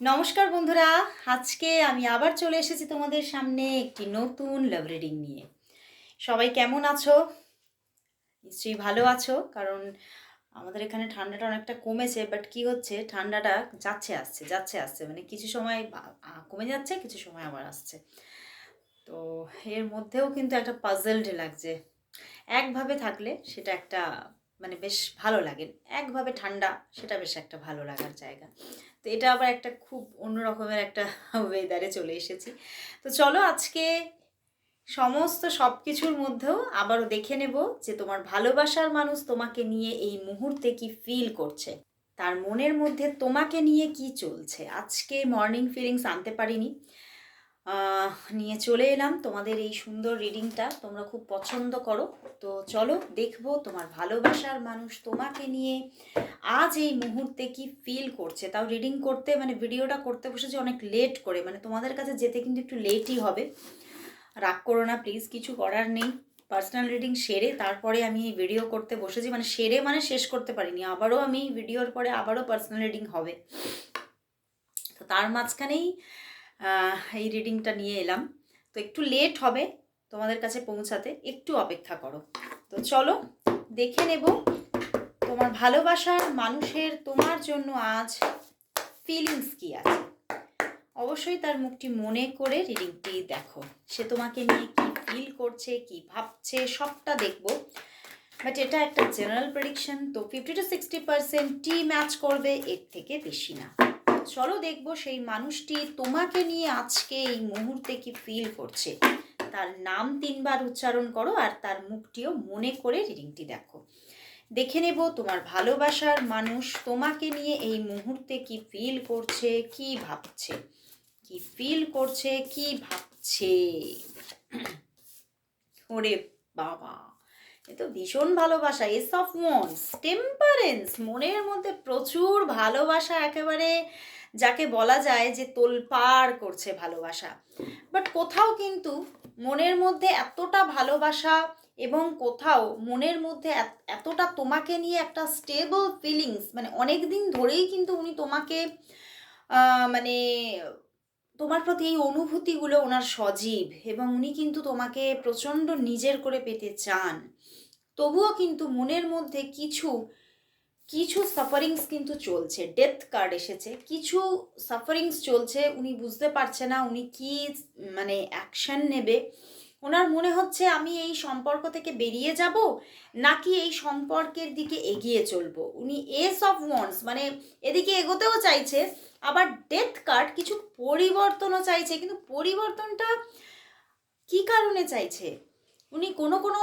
নমস্কার বন্ধুরা, আজকে আমি আবার চলে এসেছি তোমাদের সামনে একটি নতুন লাভ রিডিং নিয়ে। সবাই কেমন আছো? নিশ্চয়ই ভালো আছো, কারণ আমাদের এখানে ঠান্ডাটা অনেকটা কমেছে বাট কি হচ্ছে, ঠান্ডাটা যাচ্ছে আসছে যাচ্ছে আসছে মানে কিছু সময় কমে যাচ্ছে, কিছু সময় আবার আসছে। তো এর মধ্যেও কিন্তু একটা পাজলড লাগছে। একভাবে থাকলে সেটা একটা মানে বেশ ভালো লাগে। একভাবে ঠান্ডা, সেটা বেশ একটা ভালো লাগার জায়গা। তো এটা আবার একটা খুব অন্য রকমের একটা ওয়েদারে চলে এসেছি। তো চলো আজকে সমস্ত সব কিছুর মধ্যেও আবারও দেখে নেব যে তোমার ভালোবাসার মানুষ তোমাকে নিয়ে এই মুহূর্তে কি ফিল করছে। তার মনের মধ্যে তোমাকে নিয়ে কি চলছে। আজকে মর্নিং ফিলিংস আনতে পারিনি। নিয়ে চলে এলাম। তোমাদের এই সুন্দর রিডিংটা তোমরা খুব পছন্দ করো। তো চলো দেখব তোমার ভালোবাসার মানুষ তোমাকে নিয়ে আজ এই মুহূর্তে কি ফিল করছে। তাও রিডিং করতে মানে ভিডিওটা করতে বসেছি অনেক লেট করে। মানে তোমাদের কাছে যেতে কিন্তু একটু লেটই হবে। রাগ করো না প্লিজ কিছু করার নেই। পার্সোনাল রিডিং সেরে তারপরে আমি এই ভিডিও করতে বসেছি। মানে সেরে মানে শেষ করতে পারিনি। আবারও আমি ভিডিওর পরে আবারও পার্সোনাল রিডিং হবে। তো তার মাঝখানেই এই রিডিংটা নিয়ে এলাম। তো একটু লেট হবে তোমাদের কাছে পৌঁছাতে, একটু অপেক্ষা করো। তো চলো, দেখে নেব তোমার ভালোবাসার মানুষের তোমার জন্য আজ ফিলিংস কি আছে। অবশ্যই তার মুখটি মনে করে রিডিংটি দেখো। সে তোমাকে নিয়ে কি ফিল করছে, কি ভাবছে, সবটা দেখব। বাট এটা একটা জেনারেল প্রেডিকশন তো ফিফটি টু সিক্সটি পার্সেন্ট টি ম্যাচ করবে, এর থেকে বেশি না। চলো দেখব সেই মানুষটি তোমাকে নিয়ে আজকে এই মুহূর্তে কি ফিল করছে। তার নাম তিনবার উচ্চারণ করো আর তার মুখটিও মনে করে রিডিংটি দেখো। দেখে নেব তোমার ভালোবাসার মানুষ তোমাকে নিয়ে এই মুহূর্তে কি ফিল করছে, কি ভাবছে? কি ফিল করছে, কি ভাবছে? ওরে বাবা! তো ভীষণ ভালোবাসা এস অফ মনস টেম্পারেন্স মনের মধ্যে প্রচুর ভালোবাসা একেবারে যাকে বলা যায় যে তোলপাড় করছে ভালোবাসা। বাট কোথাও কিন্তু মনের মধ্যে এতটা ভালোবাসা এবং কোথাও মনের মধ্যে এতটা তোমাকে নিয়ে একটা স্টেবল ফিলিংস মানে অনেক দিন ধরেই কিন্তু উনি তোমাকে মানে তোমার প্রতি এই অনুভূতিগুলো ওনার সজীব এবং উনি কিন্তু তোমাকে প্রচণ্ড নিজের করে পেতে চান। তবুও কিন্তু মনের মধ্যে কিছু কিছু সাফারিংস কিন্তু চলছে। ডেথ কার্ড এসেছে। কিছু সাফারিংস চলছে, উনি বুঝতে পারছে না, উনি কি মানে অ্যাকশন নেবে। ওনার মনে হচ্ছে, আমি এই সম্পর্ক থেকে বেরিয়ে যাব, নাকি এই সম্পর্কের দিকে এগিয়ে চলবো? উনি এস অফ ওয়ান্স মানে এদিকে এগোতেও চাইছে, আবার ডেথ কার্ড কিছু পরিবর্তনও চাইছে। কিন্তু পরিবর্তনটা কি কারণে চাইছে? উনি কোনো কোনো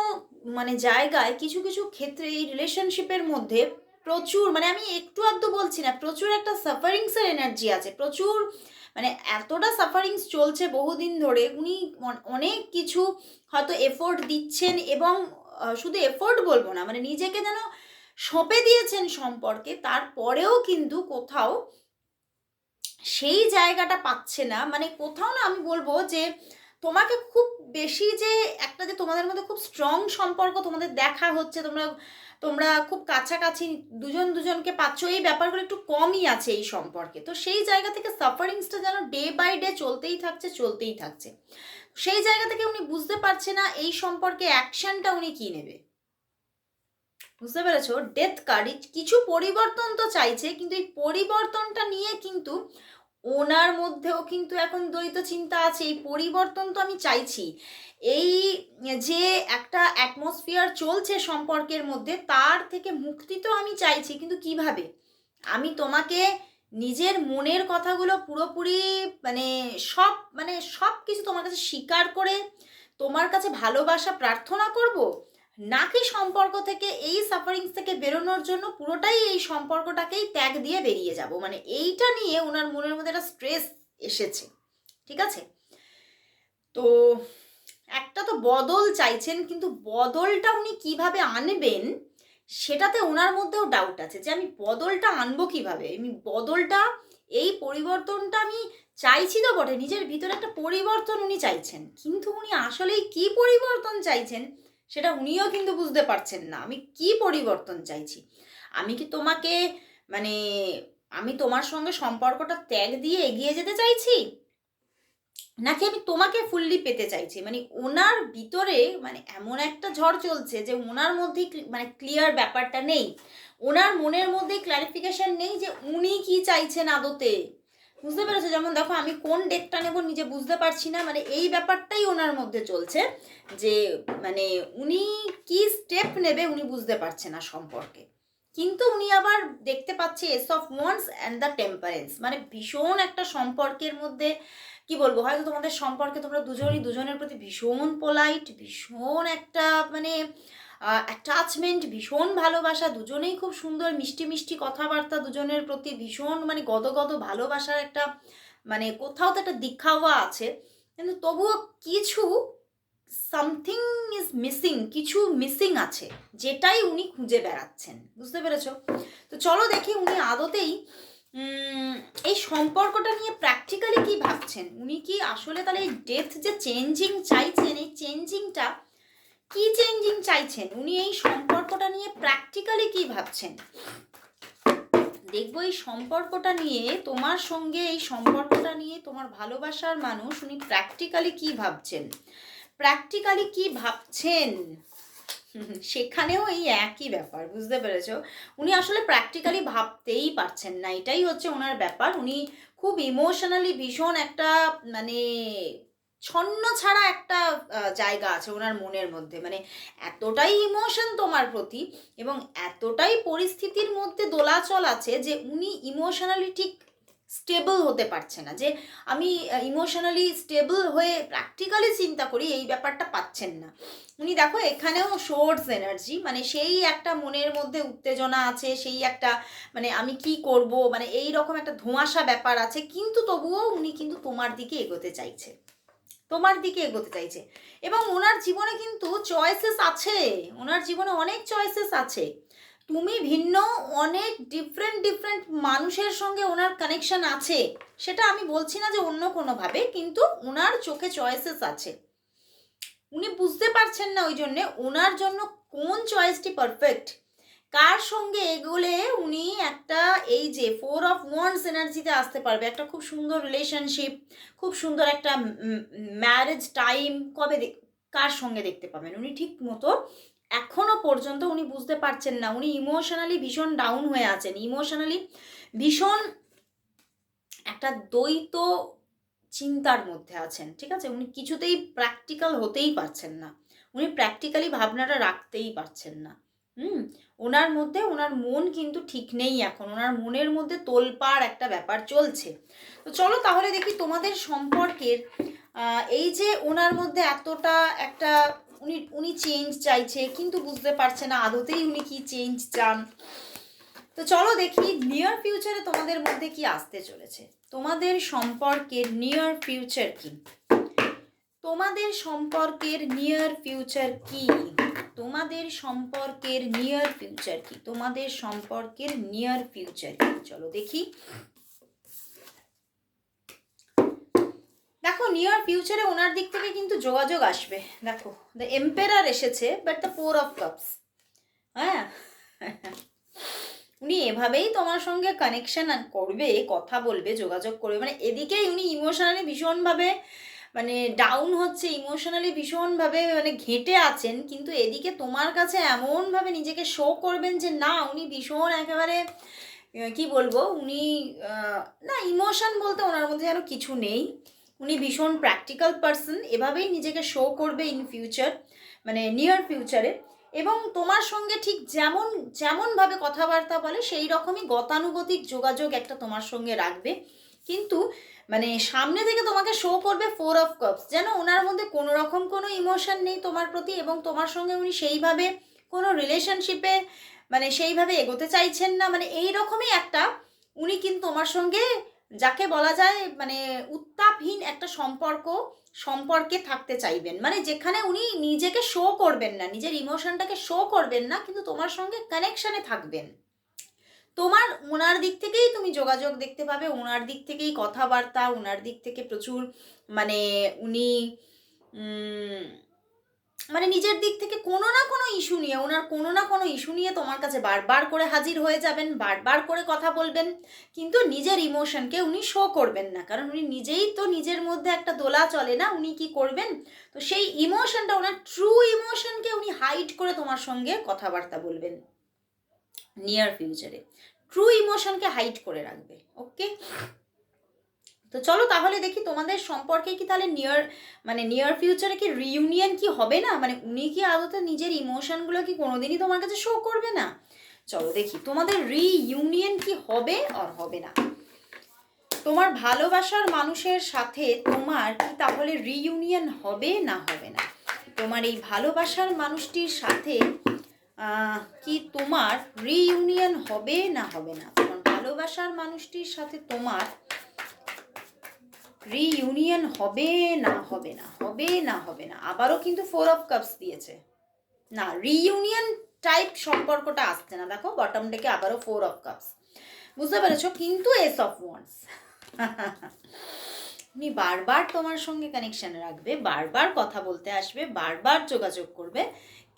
মানে জায়গায় কিছু কিছু ক্ষেত্রে এই রিলেশনশিপের মধ্যে প্রচুর মানে আমি একটু আধটু বলছি না, প্রচুর একটা সাফারিংসের এনার্জি আছে, প্রচুর মানে এতটা সাফারিংস চলছে বহুদিন ধরে, উনি অনেক কিছু হয়তো এফোর্ট দিচ্ছেন এবং শুধু এফোর্ট বলব না মানে নিজেকে যেন সঁপে দিয়েছেন সম্পর্কে, তারপরেও কিন্তু কোথাও সেই জায়গাটা পাচ্ছে না মানে কোথাও না আমি বলব যে তোমাকে খুব বেশি যে একটা যে তোমাদের মধ্যে খুব স্ট্রং সম্পর্ক তোমাদের দেখা হচ্ছে, তোমরা তোমরা খুব কাছাকাছি দুজন দুজনকে পাচ্ছ, এই ব্যাপারগুলো একটু কমই আছে এই সম্পর্কে। তো সেই জায়গা থেকে সাফারিংসটা যেন ডে বাই ডে চলতেই থাকছে চলতেই থাকছে। সেই জায়গা থেকে উনি বুঝতে পারছে না এই সম্পর্কে অ্যাকশনটা উনি কি নেবে। বুঝতে পেরেছ? ডেথ কার্ড কিছু পরিবর্তন তো চাইছে, কিন্তু এই পরিবর্তনটা নিয়ে কিন্তু ওনার মধ্যেও কিন্তু এখন দ্বৈত চিন্তা আছে, এই পরিবর্তন তো আমি চাইছি। এই যে একটা অ্যাটমসফিয়ার চলছে সম্পর্কের মধ্যে, তার থেকে মুক্তি তো আমি চাইছি, কিন্তু কীভাবে? আমি তোমাকে নিজের মনের কথাগুলো পুরোপুরি মানে সব মানে সব কিছু তোমার কাছে স্বীকার করে, তোমার কাছে ভালোবাসা প্রার্থনা করব নাকি সম্পর্ক থেকে এই সাফারিংস থেকে বেরোনোর জন্য পুরোটাই এই সম্পর্কটাকেই ত্যাগ দিয়ে বেরিয়ে যাব? মানে এইটা নিয়ে ওনার মনের মধ্যে একটা স্ট্রেস এসেছে। ঠিক আছে? তো একটা তো বদল চাইছেন, কিন্তু বদলটা উনি কীভাবে আনবেন সেটাতে ওনার মধ্যেও ডাউট আছে যে আমি বদলটা আনব কীভাবে? আমি বদলটা, এই পরিবর্তনটা আমি চাইছি তো বটে, নিজের ভিতরে একটা পরিবর্তন উনি চাইছেন। কিন্তু উনি আসলেই কি পরিবর্তন চাইছেন? সেটা উনিও কিন্তু বুঝতে পারছেন না। আমি কি পরিবর্তন চাইছি? আমি কি তোমাকে মানে আমি তোমার সঙ্গে সম্পর্কটা ত্যাগ দিয়ে এগিয়ে যেতে চাইছি? নাকি আমি তোমাকে ফুললি পেতে চাইছি? মানে ওনার ভিতরে মানে এমন একটা ঝড় চলছে যে ওনার মধ্যেই cl- মানে ক্লিয়ার ব্যাপারটা নেই। ওনার মনের মধ্যেই ক্লারিফিকেশন নেই যে উনি কি চাইছেন আদতে। বুঝতে পেরেছ? যেমন দেখো, আমি কোন ডেটটা নেব নিজে বুঝতে পারছি না। মানে এই ব্যাপারটাই ওনার মধ্যে চলছে যে মানে উনি কি স্টেপ নেবে উনি বুঝতে পারছে না সম্পর্কে। কিন্তু উনি আবার দেখতে পাচ্ছে ace of wands and the temperance মানে ভীষণ একটা সম্পর্কের মধ্যে, কি বলব? হয়তো তোমাদের সম্পর্কে তোমরা দুজনই, দুজনের প্রতি ভীষণ পোলাইট ভীষণ একটা মানে অ্যাটাচমেন্ট ভীষণ ভালোবাসা, দুজনেই খুব সুন্দর, মিষ্টি মিষ্টি কথাবার্তা, দুজনের প্রতি ভীষণ মানে গদগদ ভালোবাসার একটা মানে কোথাও তো একটা দীক্ষাওয়া আছে। কিন্তু তবুও কিছু সামথিং ইজ মিসিং কিছু মিসিং আছে, যেটাই উনি খুঁজে বেড়াচ্ছেন। বুঝতে পেরেছ? তো চলো দেখি উনি আদতেই এই সম্পর্কটা নিয়ে প্র্যাকটিক্যালি কি ভাবছেন? উনি কি আসলে তাহলে এই ডেথ যে চেঞ্জিং চাইছেন, এই চেঞ্জিংটা কি চেঞ্জিং চাইছেন? উনি এই সম্পর্কটা নিয়ে প্র্যাকটিক্যালি কি ভাবছেন? দেখব এই সম্পর্কটা নিয়ে, তোমার সঙ্গে এই সম্পর্কটা নিয়ে তোমার ভালোবাসার মানুষ উনি প্র্যাকটিক্যালি কি ভাবছেন? প্র্যাকটিক্যালি কি ভাবছেন? সেখানেও এই একই ব্যাপার, বুঝতে পেরেছ? উনি আসলে প্র্যাকটিক্যালি ভাবতেই পারছেন না, এটাই হচ্ছে ওনার ব্যাপার। উনি খুব ইমোশনালি ভীষণ একটা মানে ছন্ন ছাড়া একটা জায়গা আছে ওনার মনের মধ্যে। মানে এতটাই ইমোশন তোমার প্রতি এবং এতটাই পরিস্থিতির মধ্যে দোলাচল আছে যে উনি ইমোশনালি ঠিক স্টেবল হতে পারছে না। যে আমি ইমোশনালি স্টেবল হয়ে প্র্যাকটিক্যালি চিন্তা করি, এই ব্যাপারটা পাচ্ছেন না। উনি দেখো এখানেও সোর্স এনার্জি মানে সেই একটা মনের মধ্যে উত্তেজনা আছে, সেই একটা মানে আমি কি করব মানে এই রকম একটা ধোঁয়াশা ব্যাপার আছে, কিন্তু তবুও উনি কিন্তু তোমার দিকে এগোতে চাইছে। তোমার দিকে এগোতে চাইছে। এবং ওনার জীবনে কিন্তু চয়েসেস আছে। ওনার জীবনে অনেক চয়েসেস আছে। তুমি ভিন্ন, অনেক ডিফারেন্ট ডিফারেন্ট মানুষের সঙ্গে ওনার কানেকশন আছে। সেটা আমি বলছি না যে অন্য কোনোভাবে, কিন্তু ওনার চোখে চয়েসেস আছে। উনি বুঝতে পারছেন না ওই জন্যে ওনার জন্য কোন চয়েসটি পারফেক্ট কার সঙ্গে এগোলে উনি একটা এই যে ফোর অফ ওয়ান্স এনার্জিতে আসতে পারবে? একটা খুব সুন্দর রিলেশনশিপ খুব সুন্দর একটা ম্যারেজ টাইম কবে কার সঙ্গে দেখতে পাবেন? উনি ঠিক মতো এখনও পর্যন্ত উনি বুঝতে পারছেন না। উনি ইমোশনালি ভীষণ ডাউন হয়ে আছেন। ইমোশনালি ভীষণ একটা দ্বৈত চিন্তার মধ্যে আছেন, ঠিক আছে? উনি কিছুতেই প্র্যাকটিক্যাল হতেই পারছেন না। উনি প্র্যাকটিক্যালি ভাবনাটা রাখতেই পারছেন না। হুম, ওনার মধ্যে, ওনার মন কিন্তু ঠিক নেই এখন। ওনার মনের মধ্যে তোলপাড় একটা ব্যাপার চলছে। তো চলো তাহলে দেখি তোমাদের সম্পর্কের এই যে ওনার মধ্যে এতটা একটা, উনি উনি চেঞ্জ চাইছে, কিন্তু বুঝতে পারছে না আদতেই উনি কি চেঞ্জ চান। তো চলো দেখি নিয়ার ফিউচারে তোমাদের মধ্যে কি আসতে চলেছে। তোমাদের সম্পর্কের নিয়ার ফিউচার কি? তোমাদের সম্পর্কের নিয়ার ফিউচার কি? তোমাদের সম্পর্কের নিয়ার ফিউচার কি? তোমাদের সম্পর্কের নিয়ার ফিউচার কি? চলো দেখি। দেখো নিয়ার ফিউচারে ওনার দিক থেকে কিন্তু যোগাযোগ আসবে। দেখো দ্য এম্পেরার এসেছে but the four of cups হ্যাঁ? উনি এভাবেই তোমার সঙ্গে কানেকশন করবে, কথা বলবে, যোগাযোগ করবে। মানে এদিকেই উনি ইমোশনালি ভীষণভাবে মানে ডাউন হচ্ছে ইমোশনালি ভীষণভাবে মানে ঘেঁটে আছেন, কিন্তু এদিকে তোমার কাছে এমনভাবে নিজেকে শো করবেন যে না, উনি ভীষণ একেবারে কি বলব, উনি না ইমোশন বলতে ওনার মধ্যে যেন কিছু নেই। উনি ভীষণ প্র্যাকটিক্যাল পার্সন এভাবেই নিজেকে শো করবে ইন ফিউচার মানে নিয়ার ফিউচারে এবং তোমার সঙ্গে ঠিক যেমন, যেমনভাবে কথাবার্তা বলে, সেই রকমই গতানুগতিক যোগাযোগ একটা তোমার সঙ্গে রাখবে। কিন্তু মানে সামনে থেকে তোমাকে শো করবে ফোর অফ কাপস যেন ওনার মধ্যে কোনো রকম কোনো ইমোশন নেই তোমার প্রতি এবং তোমার সঙ্গে উনি সেইভাবে কোনো রিলেশনশিপে মানে সেইভাবে এগোতে চাইছেন না। মানে এই রকমই একটা উনি কিন্তু তোমার সঙ্গে যাকে বলা যায় মানে উত্তাপহীন একটা সম্পর্ক, সম্পর্কে থাকতে চাইবেন। মানে যেখানে উনি নিজেকে শো করবেন না, নিজের ইমোশনটাকে শো করবেন না, কিন্তু তোমার সঙ্গে কানেকশানে থাকবেন। তোমার ওনার দিক থেকেই তুমি যোগাযোগ দেখতে পাবে ওনার দিক থেকেই কথাবার্তা ওনার দিক থেকে প্রচুর মানে উনি মানে নিজের দিক থেকে কোনো না কোনো ইস্যু নিয়ে ওনার কোনো না কোনো ইস্যু নিয়ে তোমার কাছে বারবার করে হাজির হয়ে যাবেন, বারবার করে কথা বলবেন, কিন্তু নিজের ইমোশনকে উনি শো করবেন না। কারণ উনি নিজেই তো নিজের মধ্যে একটা দোলা চলে না, উনি কি করবেন? তো সেই ইমোশনটা ওনার ট্রু ইমোশনকে উনি হাইড করে তোমার সঙ্গে কথাবার্তা বলবেন। নিয়ার ফিউচারে ট্রু ইমোশনকে হাইড করে রাখবে ওকে তো চলো তাহলে দেখি তোমাদের সম্পর্কে কি তাহলে নিয়ার মানে নিয়ার ফিউচারে কি রিইউনিয়ন কি হবে না? মানে উনি কি আদতে নিজের ইমোশনগুলো কি কোনোদিনই তোমার কাছে শো করবে না? চলো দেখি, তোমাদের রিইউনিয়ন কি হবে আর হবে না? তোমার ভালোবাসার মানুষের সাথে তোমার কি তাহলে রিইউনিয়ন হবে না হবে না? তোমার এই ভালোবাসার মানুষটির সাথে কি তোমার রিইউনিয়ন হবে না হবে না? তোমার ভালোবাসার মানুষটির সাথে তোমার রিইউনিয়ন হবে না হবে না হবে না হবে না। আবারও কিন্তু ফোর অফ কাপস দিয়েছে। না রিইউনিয়ন টাইপ সম্পর্কটা আসছে না। দেখো বটম ডেকে আবারও ফোর অফ কাপস বুঝতে পেরেছ? কিন্তু এস অফ ওয়ান্স উনি বারবার তোমার সঙ্গে কানেকশন রাখবে, বারবার কথা বলতে আসবে, বারবার যোগাযোগ করবে।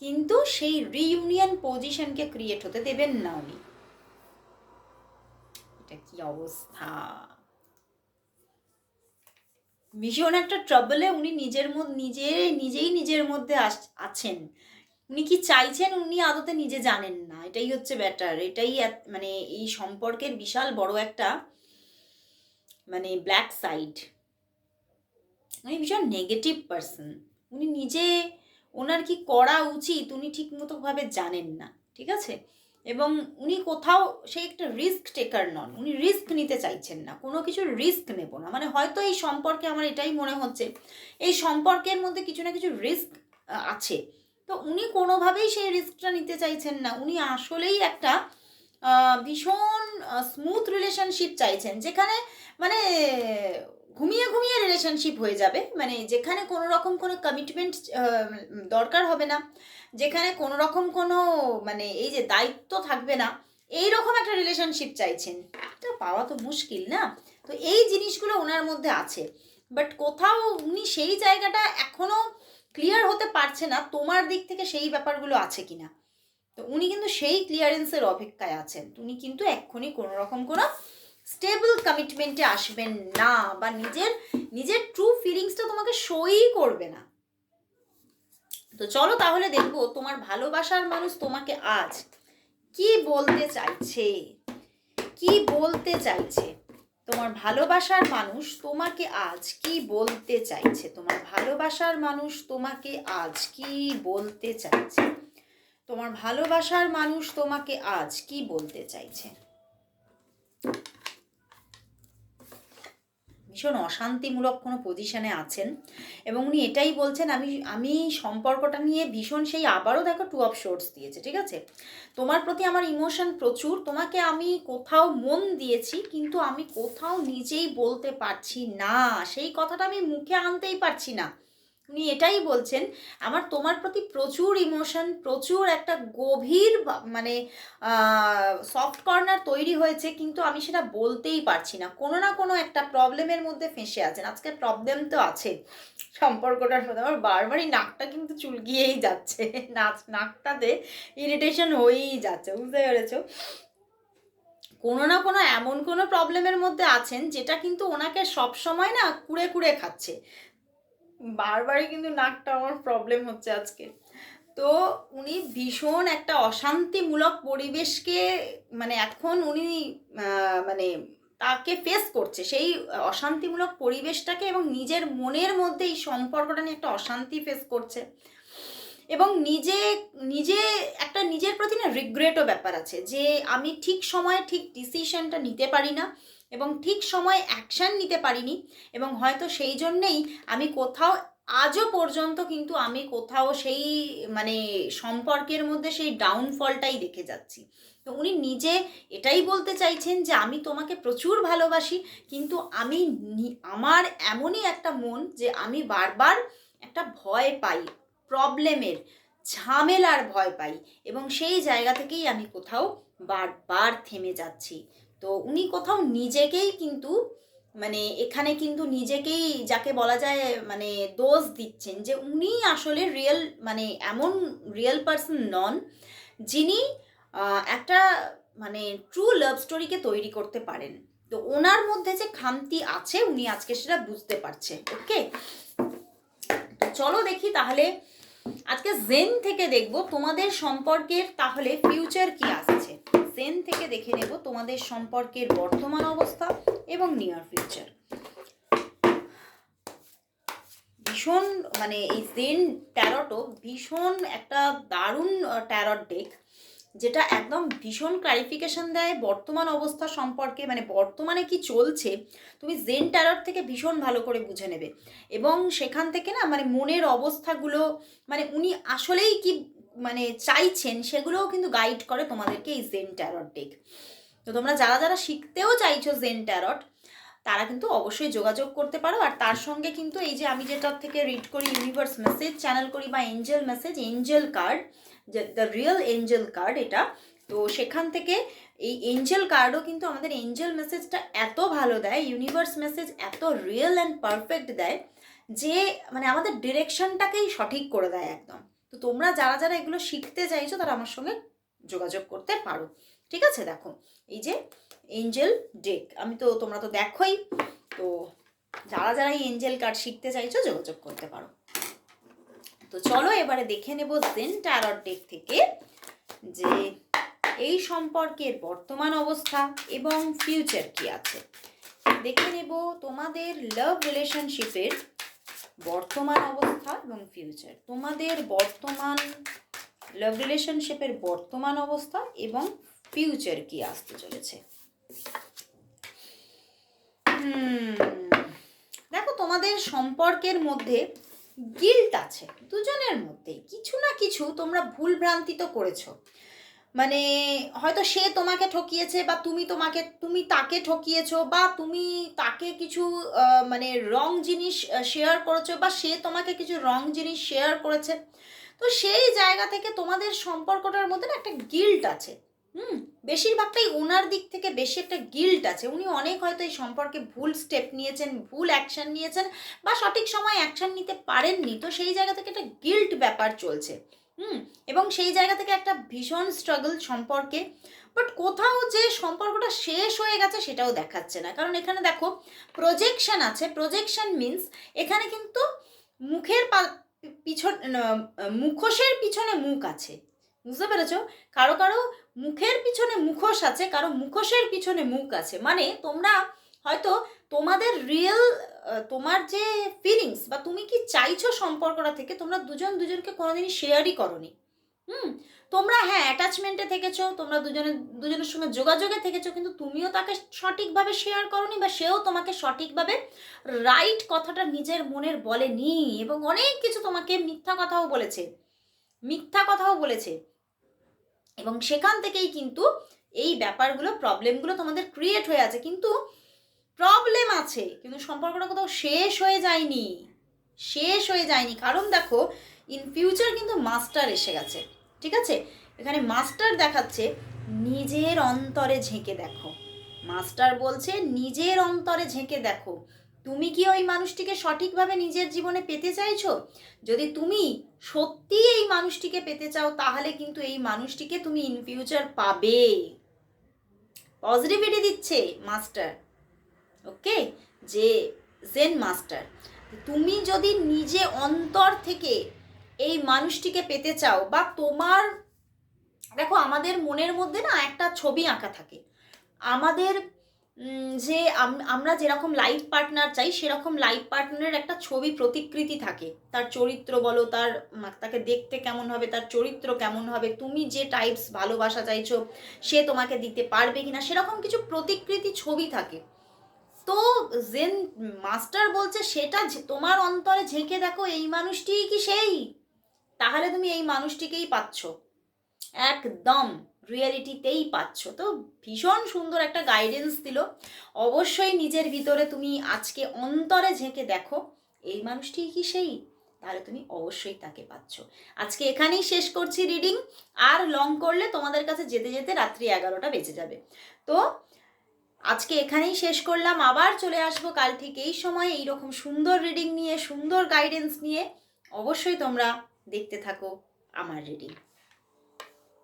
কিন্তু সেই রিইউনিয়ন পজিশনকে ক্রিয়েট হতে দেবেন না উনি। এটা কি অবস্থা? ভীষণ একটা ট্রাবলে উনি নিজের মধ্যে, নিজে, নিজেই নিজের মধ্যে আছেন। উনি কি চাইছেন উনি আদতে নিজে জানেন না? এটাই হচ্ছে ব্যাটার এটাই মানে এই সম্পর্কের বিশাল বড় একটা মানে ব্ল্যাক সাইড উনি ভীষণ নেগেটিভ পার্সন উনি নিজে ওনার কি করা উচিত উনি ঠিক মতো ভাবে জানেন না, ঠিক আছে? এবং উনি কোথাও সেই একটা রিস্ক টেকার নন, উনি রিস্ক নিতে চাইছেন না, কোনো কিছু রিস্ক নেব না। মানে হয়তো এই সম্পর্কে আমার এটাই মনে হচ্ছে, এই সম্পর্কের মধ্যে কিছু না কিছু রিস্ক আছে। তো উনি কোনোভাবেই সেই রিস্কটা নিতে চাইছেন না, উনি আসলেই একটা ভীষণ স্মুথ রিলেশনশিপ চাইছেন, যেখানে মানে ঘুমিয়ে ঘুমিয়ে রিলেশনশিপ হয়ে যাবে। মানে যেখানে কোনো রকম কোনো কমিটমেন্ট দরকার হবে না। যেখানে কোনো রকম কোনো মানে এই যে দায়িত্ব থাকবে না এই রকম একটা রিলেশনশিপ চাইছেন। এটা পাওয়া তো মুশকিল না? তো এই জিনিসগুলো ওনার মধ্যে আছে। বাট কোথাও উনি সেই জায়গাটা এখনও ক্লিয়ার হতে পারছে না, তোমার দিক থেকে সেই ব্যাপারগুলো আছে কিনা। তো উনি কিন্তু সেই ক্লিয়ারেন্সের অপেক্ষায় আছেন। উনি কিন্তু এক্ষুনি কোনো রকম কোনো স্টেবল কমিটমেন্টে আসবেন না বা নিজের নিজের ট্রু ফিলিংসটা তোমাকে শোই করবে না। তো চলো তাহলে দেখব তোমার ভালোবাসার মানুষ তোমাকে আজ কি বলতে চাইছে? কি বলতে চাইছে? তোমার ভালোবাসার মানুষ তোমাকে আজ কি বলতে চাইছে? তোমার ভালোবাসার মানুষ তোমাকে আজ কি বলতে চাইছে? তোমার ভালোবাসার মানুষ তোমাকে আজ কি বলতে চাইছে? ভীষণ অশান্তিমূলক কোনো পজিশানে আছেন। এবং উনি এটাই বলছেন, আমি আমি সম্পর্কটা নিয়ে ভীষণ সেই আবারও দেখো টু অফ শোর্টস দিয়েছে, ঠিক আছে? তোমার প্রতি আমার ইমোশন প্রচুর, তোমাকে আমি কোথাও মন দিয়েছি, কিন্তু আমি কোথাও নিজেই বলতে পারছি না। সেই কথাটা আমি মুখে আনতেই পারছি না। উনি এটাই বলছেন, আমার তোমার প্রতি প্রচুর ইমোশন প্রচুর একটা গভীর মানে সফট কর্নার তৈরি হয়েছে, কিন্তু আমি সেটা বলতেই পারছি না। কোনো না কোনো একটা প্রবলেমের মধ্যে ফেঁসে আছেন। আজকে প্রবলেম তো আছে। সম্পর্কটার মধ্যে আমার বারবারই নাকটা কিন্তু চুলকিয়েই যাচ্ছে। নাচ, নাকটাতে ইরিটেশন হয়েই যাচ্ছে, বুঝতে পেরেছ? কোনো না কোনো এমন কোনো প্রবলেমের মধ্যে আছেন, যেটা কিন্তু ওনাকে সব সময় না কুড়ে কুড়ে খাচ্ছে। বারবারই কিন্তু নাকটা আমার প্রবলেম হচ্ছে আজকে। তো উনি ভীষণ একটা অশান্তিমূলক পরিবেশকে মানে এখন উনি মানে তাকে ফেস করছে। সেই অশান্তিমূলক পরিবেশটাকে এবং নিজের মনের মধ্যে এই সম্পর্কটা নিয়ে একটা অশান্তি ফেস করছে। এবং নিজে নিজে একটা নিজের প্রতি না রিগ্রেটও ব্যাপার আছে যে আমি ঠিক সময়ে ঠিক ডিসিশনটা নিতে পারি না। এবং ঠিক সময় অ্যাকশান নিতে পারিনি এবং হয়তো সেই জন্যেই আমি কোথাও আজও পর্যন্ত কিন্তু আমি কোথাও সেই মানে সম্পর্কের মধ্যে সেই ডাউনফলটাই দেখে যাচ্ছি। তো উনি নিজে এটাই বলতে চাইছেন যে আমি তোমাকে প্রচুর ভালোবাসি, কিন্তু আমি আমার এমনই একটা মন যে আমি বারবার একটা ভয় পাই প্রবলেমের ঝামেলার ভয় পাই এবং সেই জায়গা থেকেই আমি কোথাও বারবার থেমে যাচ্ছি। তো উনি কোথাও নিজেকেই কিন্তু মানে এখানে কিন্তু নিজেকেই যাকে বলা যায় মানে দোষ দিচ্ছেন যে উনি আসলে রিয়েল মানে এমন রিয়েল পার্সন নন যিনি একটা মানে ট্রু লাভ স্টোরিকে তৈরি করতে পারেন। তো ওনার মধ্যে যে খামতি আছে উনি আজকে সেটা বুঝতে পারছে ওকে তো চলো দেখি তাহলে, আজকে জেন থেকে দেখব তোমাদের সম্পর্কের তাহলে ফিউচার কি আসছে। জেন থেকে দেখে নেব তোমাদের সম্পর্কের বর্তমান অবস্থা এবং নিয়ার ফিউচার ভীষণ মানে এই জেন ট্যারটও ভীষণ একটা দারুণ ট্যারট ডেক যেটা একদম ভীষণ ক্লারিফিকেশন দেয় বর্তমান অবস্থা সম্পর্কে মানে বর্তমানে কি চলছে, তুমি জেন ট্যারট থেকে ভীষণ ভালো করে বুঝে নেবে। এবং সেখান থেকে না মানে মনের অবস্থাগুলো মানে উনি আসলেই কি মানে চাইছেন, সেগুলোও কিন্তু গাইড করে তোমাদেরকে এই জেন ট্যারট ডেক তো তোমরা যারা যারা শিখতেও চাইছো জেন ট্যারট তারা কিন্তু অবশ্যই যোগাযোগ করতে পারো। আর তার সঙ্গে কিন্তু এই যে আমি যেটার থেকে রিড করি ইউনিভার্স মেসেজ চ্যানেল করি বা angel message angel card the real angel card এটা। তো সেখান থেকে এই এঞ্জেল কার্ডও কিন্তু আমাদের এঞ্জেল মেসেজটা এত ভালো দেয় ইউনিভার্স মেসেজ এত রিয়েল অ্যান্ড পারফেক্ট দেয়, যে মানে আমাদের ডিরেকশনটাকেই সঠিক করে দেয় একদম। তো তোমরা যারা যারা এগুলো শিখতে চাইছো তারা আমার সঙ্গে যোগাযোগ করতে পারো। ঠিক আছে? দেখো, এই যে এঞ্জেল ডেক আমি তো, তোমরা তো দেখোই। তো যারা যারা এই এঞ্জেল কার্ড শিখতে চাইছো যোগাযোগ করতে পারো। তো চলো এবারে দেখে নেব জেন ট্যারট ডেক থেকে যে এই সম্পর্কের বর্তমান অবস্থা এবং ফিউচার কি আছে। দেখে নেব তোমাদের লাভ রিলেশনশিপের বর্তমান অবস্থা এবং ফিউচার তোমাদের বর্তমান লাভ রিলেশনশিপের বর্তমান অবস্থা এবং ফিউচার কি আসতে চলেছে? দেখো তোমাদের সম্পর্কের মধ্যে গিল্ট আছে, দুজনের মধ্যে কিছু না কিছু তোমরা ভুল ভ্রান্তি তো করেছ। মানে হয়তো সে তোমাকে ঠকিয়েছে বা তুমি তোমাকে, তুমি তাকে ঠকিয়েছো বা তুমি তাকে কিছু মানে রং জিনিস শেয়ার করেছ বা সে তোমাকে কিছু রং জিনিস শেয়ার করেছে। তো সেই জায়গা থেকে তোমাদের সম্পর্কটার মধ্যে না একটা গিল্ট আছে। হুম? বেশিরভাগটাই ওনার দিক থেকে বেশি একটা গিল্ট আছে। উনি অনেক হয়তো এই সম্পর্কে ভুল স্টেপ নিয়েছেন, ভুল অ্যাকশন নিয়েছেন বা সঠিক সময় অ্যাকশন নিতে পারেননি। তো সেই জায়গা থেকে একটা গিল্ট ব্যাপার চলছে। হুম, এবং সেই জায়গা থেকে একটা ভীষণ স্ট্রাগল সম্পর্কে বাট কোথাও যে সম্পর্কটা শেষ হয়ে গেছে সেটাও দেখাচ্ছে না। কারণ এখানে দেখো প্রজেকশন আছে। প্রজেকশন মিন্স এখানে কিন্তু মুখের পিছন মুখোশের পিছনে মুখ আছে। বুঝতে পেরেছ? কারও কারও মুখের পিছনে মুখোশ আছে, কারও মুখোশের পিছনে মুখ আছে। মানে তোমরা হয়তো তোমাদের রিয়েল তোমার যে ফিলিংস বা তুমি কি চাইছো সম্পর্কটা থেকে, তোমরা দুজন দুজনকে কোনোদিনই শেয়ারই করনি। হুম? তোমরা হ্যাঁ অ্যাটাচমেন্টে থেকেছো, তোমরা দুজনে, দুজনের সঙ্গে যোগাযোগে থেকেছো, কিন্তু তুমিও তাকে সঠিকভাবে শেয়ার করনি বা সেও তোমাকে সঠিকভাবে রাইট কথাটা নিজের মনের বলেনি এবং অনেক কিছু তোমাকে মিথ্যা কথাও বলেছে। মিথ্যা কথাও বলেছে। এবং সেখান থেকেই কিন্তু এই ব্যাপারগুলো প্রবলেমগুলো তোমাদের ক্রিয়েট হয়ে আছে। কিন্তু প্রবলেম আছে, কিন্তু সম্পর্কটা কোথাও শেষ হয়ে যায়নি। শেষ হয়ে যায়নি। কারণ দেখো ইন ফিউচার কিন্তু মাস্টার এসে গেছে, ঠিক আছে? এখানে মাস্টার দেখাচ্ছে, নিজের অন্তরে ঝেঁকে দেখো। মাস্টার বলছে, নিজের অন্তরে ঝেঁকে দেখো। তুমি কি ওই মানুষটিকে সঠিকভাবে নিজের জীবনে পেতে চাইছো? যদি তুমি সত্যি এই মানুষটিকে পেতে চাও, তাহলে কিন্তু এই মানুষটিকে তুমি ইন ফিউচার পাবে। পজিটিভিটি দিচ্ছে মাস্টার ওকে? যে জেন মাস্টার তুমি যদি নিজে অন্তর থেকে এই মানুষটিকে পেতে চাও বা তোমার, দেখো আমাদের মনের মধ্যে না একটা ছবি আঁকা থাকে। আমাদের যে আম- আমরা যেরকম লাইফ পার্টনার চাই, সেরকম লাইফ পার্টনারের একটা ছবি প্রতিকৃতি থাকে। তার চরিত্র বলো, তার তাকে দেখতে কেমন হবে, তার চরিত্র কেমন হবে, তুমি যে টাইপস ভালোবাসা চাইছো, সে তোমাকে দিতে পারবে কিনা, সেরকম কিছু প্রতিকৃতি ছবি থাকে। জেন মাস্টার বলছে, সেটা তোমার অন্তরে ঝেঁকে দেখো, এই মানুষটিই কি সেই? তাহলে তুমি এই মানুষটিকেই পাচ্ছ। একদম রিয়েলিটিতেই পাচ্ছ। তো ভীষণ সুন্দর একটা গাইডেন্স দিল। অবশ্যই নিজের ভিতরে তুমি আজকে অন্তরে ঝেঁকে দেখো, এই মানুষটিই কি সেই? তাহলে তুমি অবশ্যই তাকে পাচ্ছ। আজকে এখানেই শেষ করছি রিডিং আর লং করলে তোমাদের কাছে যেতে যেতে রাত্রি এগারোটা বেজে যাবে। তো আজকে এখানেই শেষ করলাম। আবার চলে আসব কাল থেকে এই সময় এইরকম সুন্দর রিডিং নিয়ে, সুন্দর গাইডেন্স নিয়ে। অবশ্যই তোমরা দেখতে থাকো আমার রিডিং